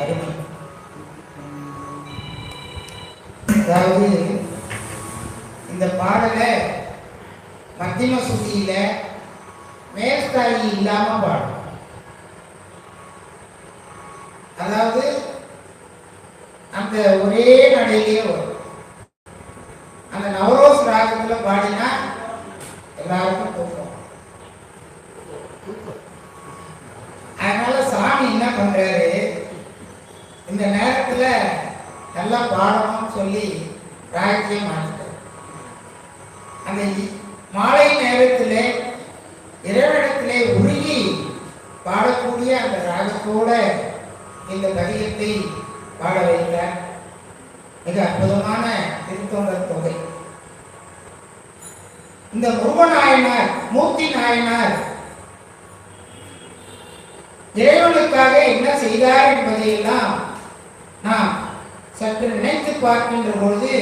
அருமை அதாவது இந்த பாடலை மத்தியம சுதியில மேற்காயி இல்லாம பாடும் அதாவது அந்த ஒரே நடையிலேயே வரும். அந்த நவரோஸ் ராகத்துல பாடினா எல்லாருக்கும் தூக்கம். அதனால சாமி என்ன பண்றாரு? இந்த நேரத்துல நல்லா பாடணும்னு சொல்லி ராஜ்யம் மாற்றிட்டார் அந்த மாலை நேரத்திலே இறைவனத்திலே உருகி பாடக்கூடிய அந்த ராகத்தோட இந்த பதிகத்தை பாட வைத்தார் மிக அற்புதமான திருத்தொண்டர் தொகை. இந்த முருகநாயனார் மூர்த்தி நாயனார் இறைவனுக்காக என்ன செய்தார் என்பதையெல்லாம் நாம் சற்று நினைத்து பார்க்கின்ற பொழுது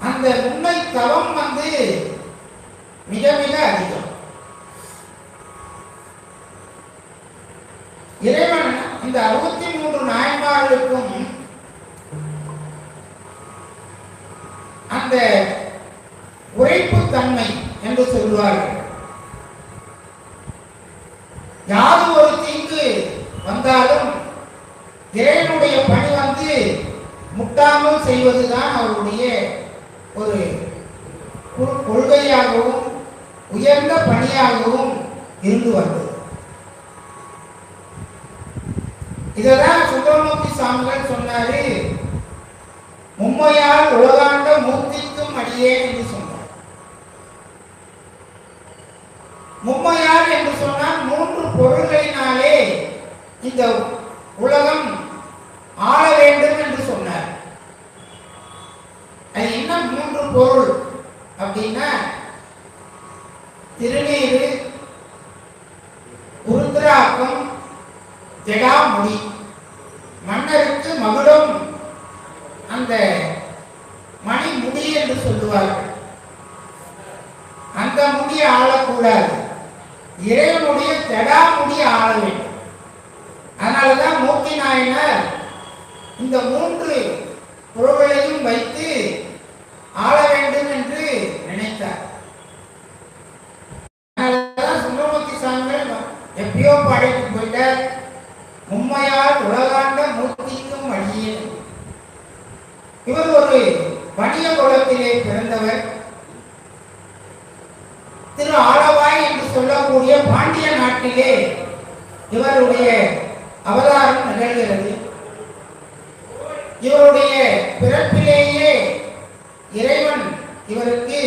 அந்த உண்மை தவம் வந்து மிக மிக அதிகம். இறைவன் இந்த அறுபத்தி மூன்று நாயன்மார்களுக்கும் அந்த உழைப்பு தன்மை என்று சொல்வார்கள் யாரும் ஒரு வந்தாலும் இறைவனுடைய பணி வந்து முட்டாமல் செய்வதுதான் அவருடைய ஒரு கொள்கையாகவும் உயர்ந்த பணியாகவும் இருந்து வந்தது. இததான் சுந்தரமூர்த்தி சாமிகள் சொன்னாரு மும்மையால் உலகாண்ட மூர்த்திக்கும் அடியே என்று சொன்னார். மும்மையால் என்று சொன்னால் மூன்று பொருள்களினாலே இந்த உலகம் ஆள வேண்டும் என்று சொன்னார். அது என்ன மூன்று பொருள் அப்படின்னா திருநீரு உருத்திராக்கம் ஜடாமுடி. மன்னருக்கு மகுடம் அந்த மணி முடி என்று சொல்லுவார்கள். அந்த முடி ஆளக்கூடாது. இறைவனுடைய ஜடாமுடி ஆள வேண்டும். அதனாலதான் மூர்த்தி நாயனர் இந்த மூன்று பொருள்களையும் வைத்து ஆள வேண்டும் என்று நினைத்தார். சுந்தரமூர்த்தி சாமிகள் எப்பயோ பாடிட்டு போயிட்டார். உண்மையால் உலகாண்ட மூர்த்திக்கும் வழியே இவர் ஒரு வணிக குலத்திலே பிறந்தவர். திரு ஆளவாய் என்று சொல்லக்கூடிய பாண்டிய நாட்டிலே இவருடைய அவதாரம் நிகழ்கிறது. இவருடைய பிறப்பிலேயே இறைவன் இவருக்கு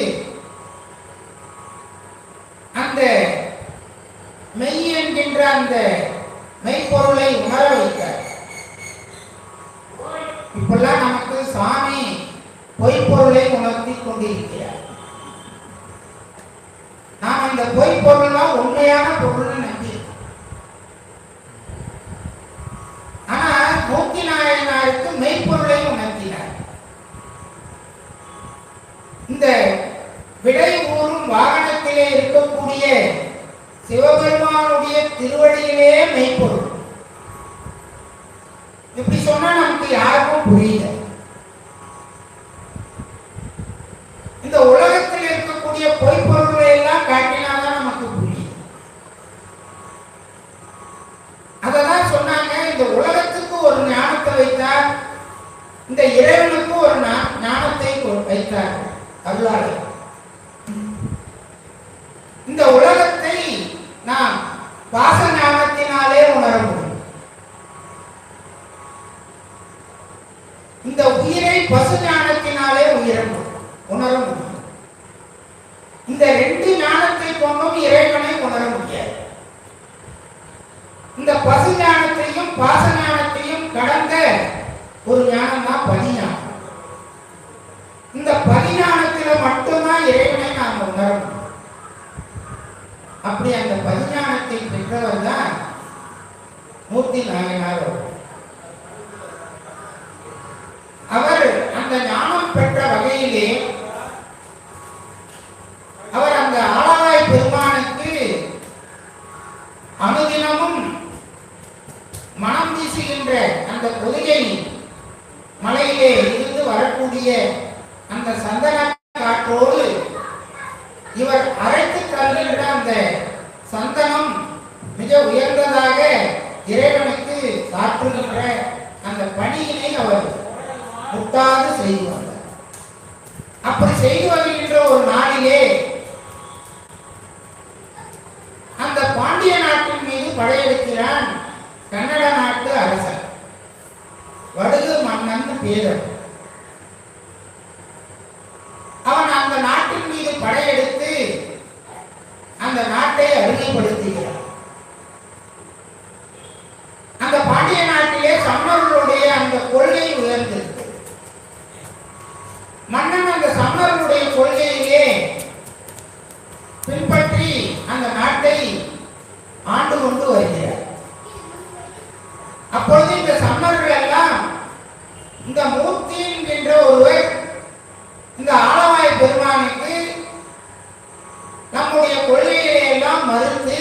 அந்த மெய் என்கின்ற அந்த மெய்ப்பொருளை உணர வைத்தார். இப்பெல்லாம் நமக்கு சாமி பொய்ப்பொருளை உணர்த்தி கொண்டிருக்கிறார். நாம் இந்த பொய்ப்பொருள் தான் உண்மையான பொருள்னு மூர்த்தி நாயனாருக்கு மெய்ப்பொருளை உணர்த்தினார் இந்த விடை ஊறும் வாகனத்திலே இருக்கக்கூடிய சிவபெருமானுடைய திருவடியிலே மெய்ப்பொருள். இப்படி சொன்னா நமக்கு யாருக்கும் புரியல இந்த உலகத்தில் இருக்கக்கூடிய பொய்ப்பொருள்களை எல்லாம் காட்டினாதான் நமக்கு புரியும் அததான் சொன்னாங்க இந்த உலகத்துக்கு ஒரு ஞானத்தை வைத்தார் இந்த இறைவனுக்கு ஒரு ஞா- ஞானத்தை கொ- வைத்தார் அருளாளர் இந்த உலகத்தை நாம் பாச ஞானத்தினாலே உணர முடியும் இந்த உயிரை பசு ஞானத்தினாலே உயர முடியும் உணர முடியும் இந்த ரெண்டு ஞானத்தை கொண்டும் இறைவனை உணர முடியாது இந்த பசி ஞானத்தையும் பாச ஞானத்தையும் கடந்த ஒரு ஞானம் தான் பதிஞானம் இந்த பதிஞானத்துல மட்டும்தான் இறைவனை நாம் உணரணும். அப்படி அந்த பதிஞானத்தை பெற்றவர் தான் மூர்த்தி நாயனார் அவர் அந்த ஞானம் பெற்ற வகையிலே அவர் அந்த ஆளாய் பெருமானுக்கு அணு மனம் வீசுகின்ற அந்த பொதிகை மலையிலே இருந்து வரக்கூடிய அந்த சந்தன காற்றோடு இவர் அரைத்து தருகின்ற அந்த சந்தனம் மிக உயர்ந்ததாக இறைவனுக்கு சாற்றுகின்ற அந்த பணியினை அவர் முட்டாது செய்து வந்தார். அப்படி செய்து வருகின்ற ஒரு நாளிலே அந்த பாண்டிய நாட்டின் மீது படையெடுக்கிறான் கன்னட நாட்டு அரசன் வடுகு மன்னன் பேரன் அவன் அந்த நாட்டின் மீது படையெடுத்து அந்த நாட்டை அடிமைப்படுத்துகிறான் அந்த பாண்டிய நாட்டிலே சம்மர்களுடைய அந்த கொள்கை உயர்ந்திருக்கு மன்னன் அந்த சம்மர்களுடைய கொள்கையிலே பின்பற்றி அந்த நாட்டை ஆண்டு கொண்டு வருகிறார் அப்பொழுது இந்த சம்மர்கள் எல்லாம் இந்த மூர்த்தி என்கின்ற ஒருவர் இந்த ஆலவாய் பெருமானுக்கு நம்முடைய கொள்கைகளை எல்லாம் மறுத்து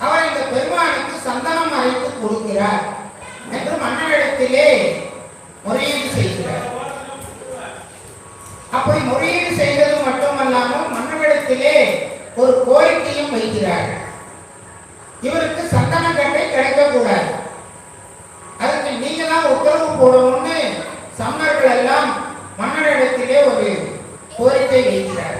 அவர் இந்த பெருமானுக்கு சந்தனம் அரைத்து கொடுக்கிறார் என்று மன்னனிடத்திலே முறையீடு செய்கிறார் அப்படி முறையீடு செய்தது மட்டுமல்லாமல் மன்னனிடத்திலே ஒரு கோரிக்கையும் வைக்கிறார். இவருக்கு சந்தன கட்டை கிடைக்கக்கூடாது. அதுக்கு நீங்க தான் உத்தரவு போடணும்னு சம்மர்கள் எல்லாம் மன்னரிடத்திலே ஒரு கோரிக்கை வைக்கிறார்.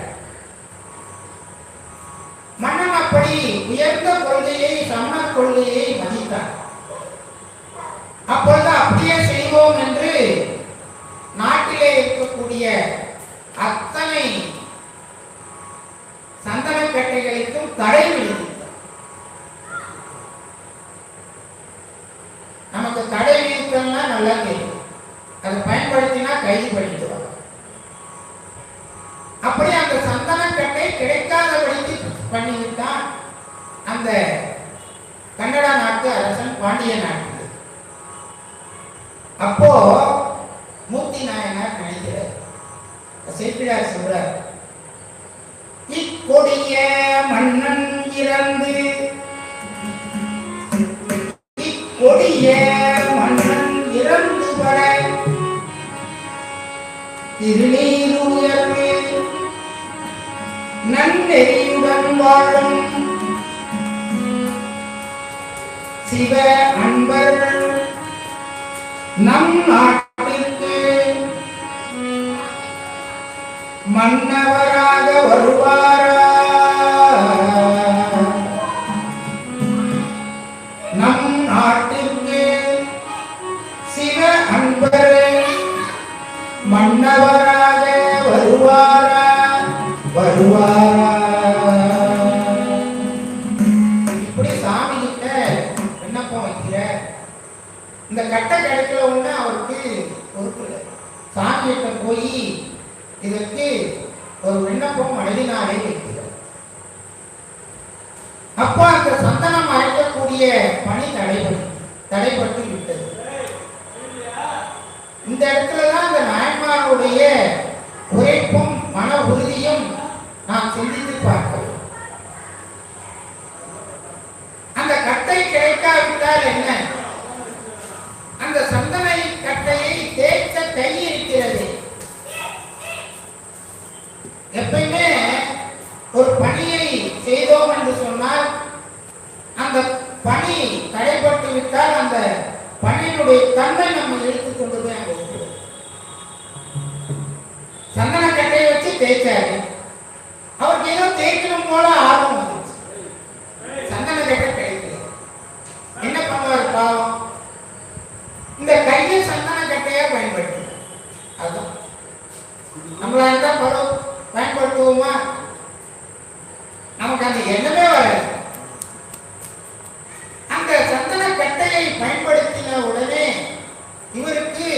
மன்னன் அப்படி உயர்ந்த கொள்கையை சம்மர் கொள்கையை மதித்தார். அப்பொழுது அப்படியே செய்வோம் என்று நாட்டிலே இருக்கக்கூடிய அத்தனை சந்தனக்கட்டைகளுக்கும் தடை விதித்தார் நமக்கு தடை விதித்தல்னா நல்லா தெரியும் அதை பயன்படுத்தினா கைது பண்ணிடுவாங்க. அப்படியே அந்த சந்தனக்கட்டை கிடைக்காதபடிக்கு பண்ணிவிட்டான் அந்த கன்னடா நாட்டு அரசன் பாண்டிய நாட்டு. அப்போ மூர்த்தி நாயனார் நினைக்கிறார். சேப்பிடார் சொல்றார் வாழும் சிவ அன்பர் நம் நாட்டு சாமியிட்ட போய் இதற்கு ஒரு விண்ணப்பம் எழுதினாலே இருக்கிறார் அப்போ அந்த சந்தனம் அழைக்கக்கூடிய பணி தடைபட்டு தடைப்பட்டு விட்டது இந்த இடத்துல தான் அந்த நாயன்மாருடைய உழைப்பும் மன உறுதியும் நாம் சிந்தித்து பார்க்கிறோம் அந்த கட்டை கிடைக்காவிட்டால் என்ன அந்த சந்தனை கட்டையை தேய்த்த கை இருக்கிறது எப்பயுமே ஒரு பணியை செய்தோம் என்று சொன்னால் அந்த பணி தடைப்பட்டு விட்டால் அந்த பணியினுடைய தன்மை நம்ம எடுத்துக் கொண்டு போய் அங்க விட்டுருவோம். சந்தன கட்டையை வச்சு தேய்ச்சாரு. அவருக்கு ஏதோ தேய்க்கணும் போல ஆர்வம் வந்துச்சு. சந்தன கட்டை கிடைக்கல என்ன பண்ணுவார் பாவம்? இந்த கையை சந்தன கட்டையா பயன்படுத்து அதுதான். நம்மளா இருந்தா பரவாயில்ல. பயன்படுத்துவோமா? நமக்கு அந்த எண்ணமே வராது அந்த சந்தன கட்டையை பயன்படுத்தின உடனே இவருக்கு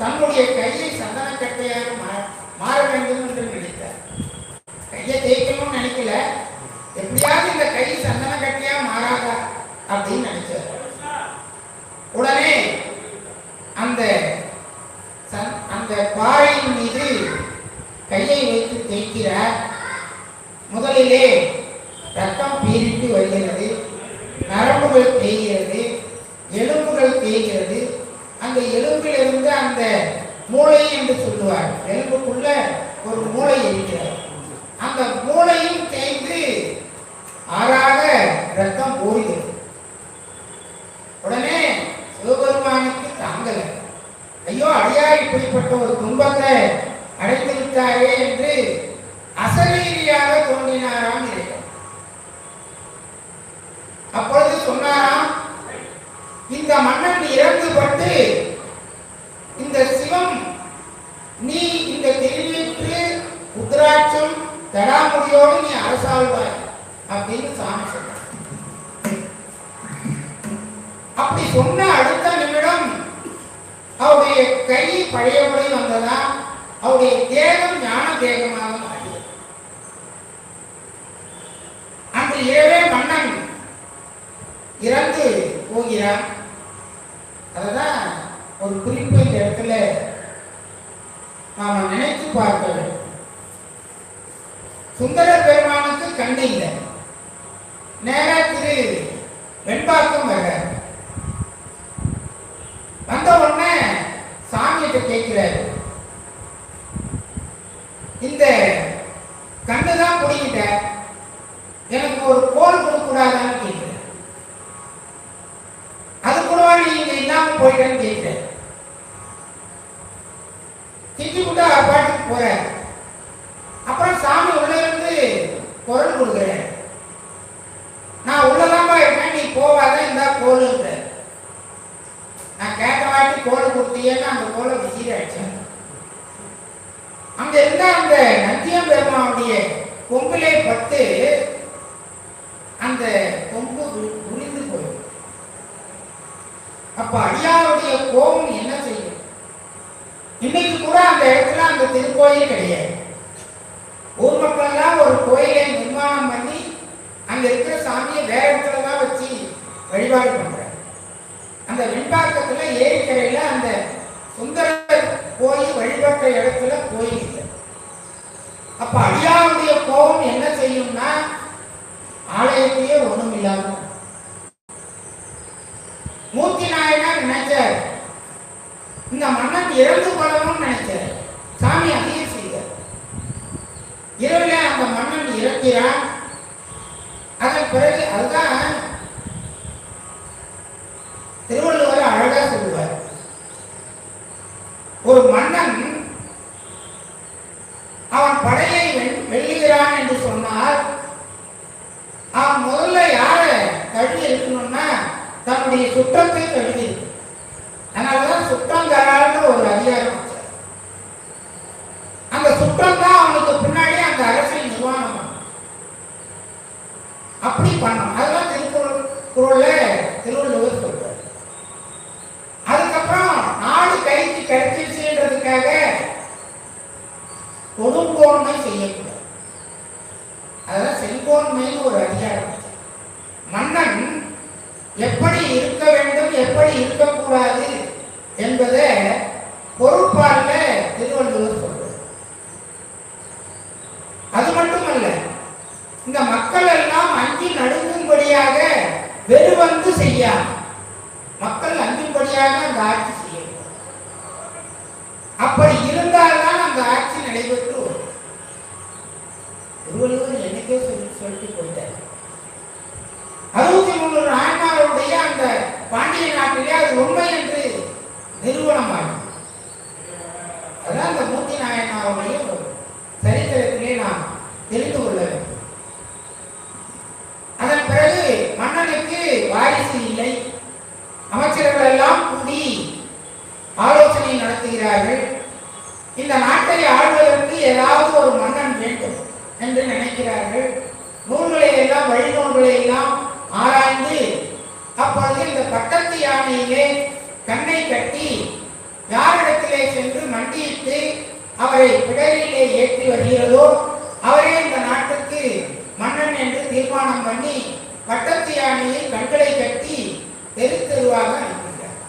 தன்னுடைய கையை சந்தன கட்டையாக மா- மாற வேண்டும் என்று நினைத்தார் கையை தேய்க்கணும்னு நினைக்கல எப்படியாவது இந்த கை சந்தன கட்டையா மாறாதா அப்படின்னு நினைச்சார் உடனே அந்த சந்- அந்த பாறையின் மீது கையை வைத்து தேய்க்கிறார் முதலிலே ரத்தம் பீரிட்டு வருகிறது நரம்புகள் தேய்கிறது எழு பெருமானுக்கு தாங்கல ஐயோ அடியார் இப்படிப்பட்ட ஒரு துன்பத்தை அடைந்து விட்டாரே என்று அசரீரியாக தோன்றினாராம் இறைவன் அப்பொழுது சொன்னாராம் இந்த மன்னன் இறந்துபட்டு இந்த சிவம் நீ இந்த திருவீற்று உத்ராட்சம் தடாமுடியோடு நீ அரசாழ்வாய் அப்படின்னு சாமி சொன்னார் அப்படி சொன்ன அடுத்த நிமிடம் அவருடைய கை பழையபடி வந்ததா அவருடைய தேகம் ஞான தேகமாக மாறியது அந்த ஏழே மன்னன் இறந்து போகிறார் அதுதான் ஒரு குறிப்பு இந்த இடத்துல நாம நினைத்து பார்க்க வேண்டும் சுந்தர பெருமானுக்கு கண்ணு இல்லை நேரா திரு வெண்பாக்கம் வர்றார் வந்த உடனே சாமிகிட்ட கேட்கிறாரு. இந்த கண்ணு தான் பிடிக்கிட்ட எனக்கு ஒரு கோல் கொடுக்கூடாதான்னு கேட்கிறேன் அது கூடவா நீங்க இல்லாம போயிட்டேன்னு கேட்கிறேன் திட்டி விட்டா பாட்டுக்கு போற அப்புறம் சாமி உள்ள இருந்து குரல் கொடுக்குறேன் நான் உள்ளதாம்பா இருக்கேன் நீ போவாத இந்த கோலுன்ற நான் கேட்ட வாட்டி கோல் கொடுத்தீங்கன்னா அந்த கோலை விசிறி அடிச்சேன் அங்க இருந்த அந்த நந்தியம் பெருமாவுடைய கொம்பிலே பட்டு அந்த கொம்பு வி- உரிந்து போயிடும். அப்ப அடியாருடைய கோபம் என்ன செய்யும்? இன்னைக்கு கூட அந்த இடத்துல அந்த திருக்கோயில் கிடையாது. ஊர் மக்கள் எல்லாம் ஒரு கோயிலை நிர்மாணம் பண்ணி அங்க இருக்கிற சாமியை வேற இடத்துல தான் வச்சு வழிபாடு பண்றாங்க. அந்த வெண்பாக்கத்துல ஏரிக்கரையில அந்த சுந்தரர் போய் வழிபட்ட இடத்துல கோயில் அப்ப அடியாருடைய கோபம் என்ன செய்யும்னா ஆலயத்தையே ஒண்ணும் இல்லாம மூர்த்தி நாயனார் நினைச்சார். இந்த மன்னன் இறந்து போடணும்னு நினைச்சார். சாமி அதையே செய்தார். இரவுல அந்த மன்னன் இறக்கிறான். அதன் பிறகு அதுதான் திருவள்ளுவர் சுற்றத்தை தழுவி அதனாலதான் அதனாலதான் சுற்றங்கரால்னு ஒரு அதிகாரம் அந்த சுற்றம் தான் அவனுக்கு பின்னாடி அந்த அரசியல் நிர்வாணம் அப்படி பண்ணும் அதெல்லாம் திருக்குறள் குரல்ல திருவள்ளுவர் சொல்றாரு. அதுக்கப்புறம் நாடு கைக்கு கிடைச்சிருச்சுன்றதுக்காக கொடுங்கோன்மை செய்யக்கூடாது. அதெல்லாம் செங்கோன்மைன்னு ஒரு அதிகாரம் மன்னன் எப்படி இருக்க எப்படி இருக்கக்கூடாது என்பதை பொறுப்பாக திருவள்ளுவர் சொல்றார். அது மட்டுமல்ல இந்த மக்கள் எல்லாம் அஞ்சி நடுங்கும்படியாக வெறுவந்து செய்யாம மக்கள் அஞ்சும்படியாக அந்த ஆட்சி செய்யணும் அப்படி இருந்தால்தான் அந்த ஆட்சி நடைபெற்று வரும். திருவள்ளுவர் என்னைக்கே சொல்லி சொல்லிட்டு போயிட்டார். அறுபத்தி மூணு ஆண்டாளுடைய அந்த பாண்டிய நாட்டிலே அது உண்மை என்று நிறுவனமாகும் அதான் அந்த மூர்த்தி நாயனாவுடைய சரித்திரத்திலே நாம் தெரிந்து கொள்ள வேண்டும். அதன் பிறகு மன்னனுக்கு வாரிசு இல்லை. அமைச்சர்கள் எல்லாம் கூடி ஆலோசனை நடத்துகிறார்கள். இந்த நாட்டை ஆள்வதற்கு ஏதாவது ஒரு மன்னன் வேண்டும் என்று நினைக்கிறார்கள். நூல்களை எல்லாம் வழிநூல்களை எல்லாம் அப்பொழுது இந்த பட்டத்து யானையிலே கண்ணை கட்டி யாரிடத்திலே சென்று மண்டியிட்டு அவரை பிடரிலே ஏற்றி வருகிறதோ அவரே இந்த நாட்டுக்கு மன்னன் என்று தீர்மானம் பண்ணி பட்டத்து யானையை கண்களை கட்டி தெரு தெருவாக அனுப்புகிறார்.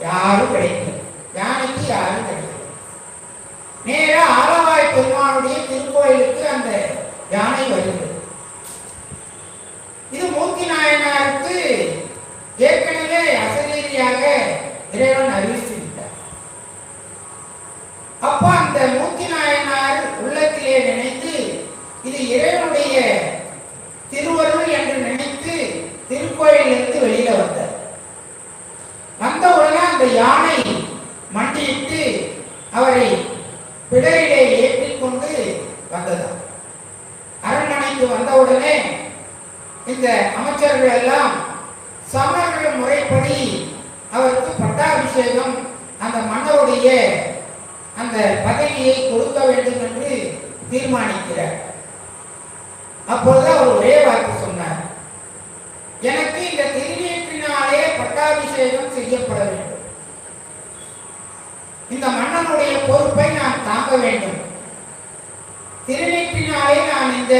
யாரும் கிடைக்கல. யானைக்கு யாரும் கிடைக்கல. நேர ஆலவாய் பெருமானுடைய திருக்கோயிலுக்கு அந்த யானை வருகிறது. இது மூர்த்தி நாயனாருக்கு ஏற்கனவே அசரீதியாக இறைவன் அறிவித்து விட்டார் அந்த மூர்த்தி நாயனார் உள்ளத்திலே நினைத்து இது இறைவனுடைய திருவருள் என்று நினைத்து திருக்கோயிலிருந்து வெளியில வந்தார். அந்த யானை மண்டியிட்டு அவரை பிடரில் இந்த அமைச்சர்கள் எல்லாம் சமணர்கள் முறைப்படி அவருக்கு பட்டாபிஷேகம் அந்த மன்னருடைய அந்த பதவியை கொடுக்க வேண்டும் என்று தீர்மானிக்கிறார். அப்பொழுது அவர் ஒரே வார்த்தை சொன்னார். எனக்கு இந்த திருநீற்றினாலே பட்டாபிஷேகம் செய்யப்பட வேண்டும். இந்த மன்னனுடைய பொறுப்பை நான் தாங்க வேண்டும். திருநீற்றினாலே நான் இந்த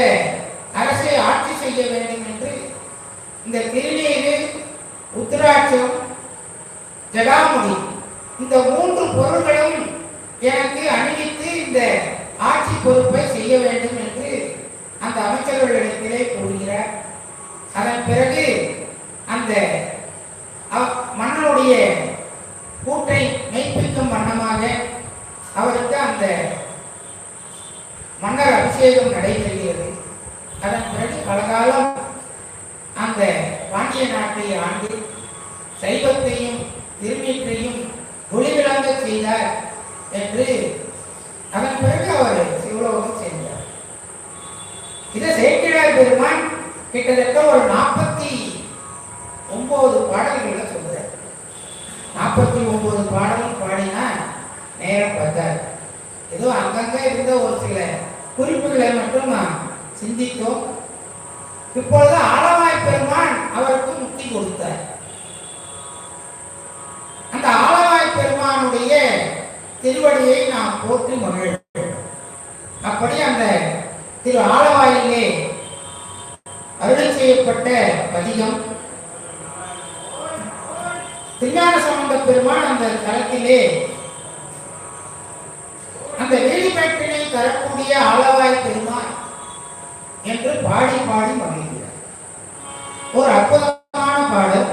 அரசை ஆட்சி செய்ய வேண்டும் இந்த திருநீரு உத்திராட்சம் ஜடாமுடி இந்த மூன்று பொருள்களும் எனக்கு அணிவித்து இந்த ஆட்சி பொறுப்பை செய்ய வேண்டும் என்று அந்த அமைச்சர்களிடத்திலே கூறுகிறார். அதன் பிறகு அந்த மன்னனுடைய கூட்டை மெய்ப்பிக்கும் வண்ணமாக அவருக்கு அந்த மன்னர் அபிஷேகம் நடைபெறுகிறது. அதன் பிறகு பலகாலம் அந்த பாண்டிய நாட்டை ஆண்டு சைவத்தையும் திருநீற்றையும் ஒளிவிளங்க செய்தார் என்று அதன் பிறகு அவர் சிவலோகம் சென்றார். இதை சேக்கிழார் பெருமான் கிட்டத்தட்ட ஒரு நாற்பத்தி ஒன்பது பாடல்களை சொல்றார். நாற்பத்தி ஒன்பது பாடலும் பாடினா நேரம் பார்த்தார் ஏதோ அங்கங்க இருந்த ஒரு சில குறிப்புகளை மட்டும் நாம் சிந்தித்தோம். இப்பொழுது ஆலவாய் பெருமான் அவருக்கு முக்தி கொடுத்தார். அந்த ஆலவாய் பெருமானுடைய திருவடியை நாம் போற்றி மகிழ்வோம். அப்படி அந்த திரு ஆலவாயிலே அருள் செய்யப்பட்ட பதிகம். திருஞான சம்பந்த பெருமான் அந்த தளத்திலே அந்த வீடிப்பேட்டினை தரக்கூடிய ஆளவாய் பெருமான் என்று பாடி பாடி மகிழ்ந்தார் ஒரு அற்புதமான பாடல்.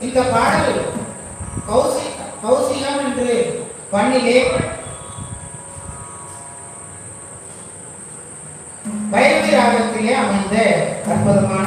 இந்த பாடல் கௌசி கௌசிகம் என்று பண்ணிலே பைரவி ராகத்திலே அமைந்த அற்புதமான